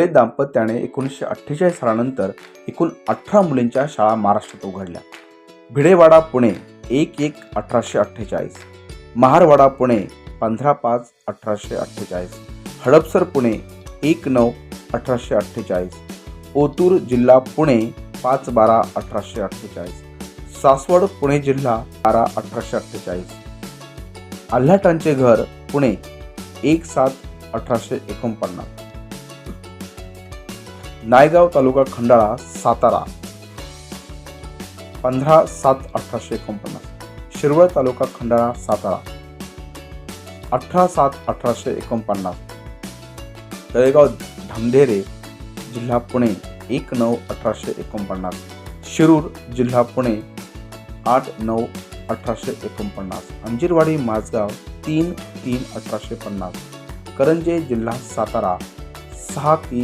हे दाम्पत्याने एकोणीसशे अठ्ठेचाळीस सालानंतर एकूण अठरा मुलींच्या शाळा महाराष्ट्रात उघडल्या. भिडेवाडा पुणे एक एक अठराशे अठ्ठेचाळीस. महारवाडा पुणे पंधरा पाच अठराशे अठ्ठेचाळीस. हडपसर पुणे एक नऊ अठराशे अठ्ठेचाळीस. ओतूर जिल्हा पुणे पाच बारा अठराशे अठ्ठेचाळीस. सासवड पुणे जिल्हा बारा अठराशे अठ्ठेचाळीस. आल्हाटांचे घर पुणे एक सात अठराशे एकोणपन्नास. नायगाव तालुका खंडाळा सातारा. पंधरा सात अठराशे एकोणपन्नास. शिरवळ तालुका खंडाळा सातारा. अठरा सात अठराशे एकोणपन्नास. तळेगाव धामधेरे जिल्हा पुणे एक नऊ अठराशे एकोणपन्नास. शिरूर जिल्हा पुणे आठ नऊ अठराशे एकोणपन्नास. अंजिरवाडी माझगाव तीन तीन अठराशे पन्नास. करंजे जिल्हा सातारा सहा तीन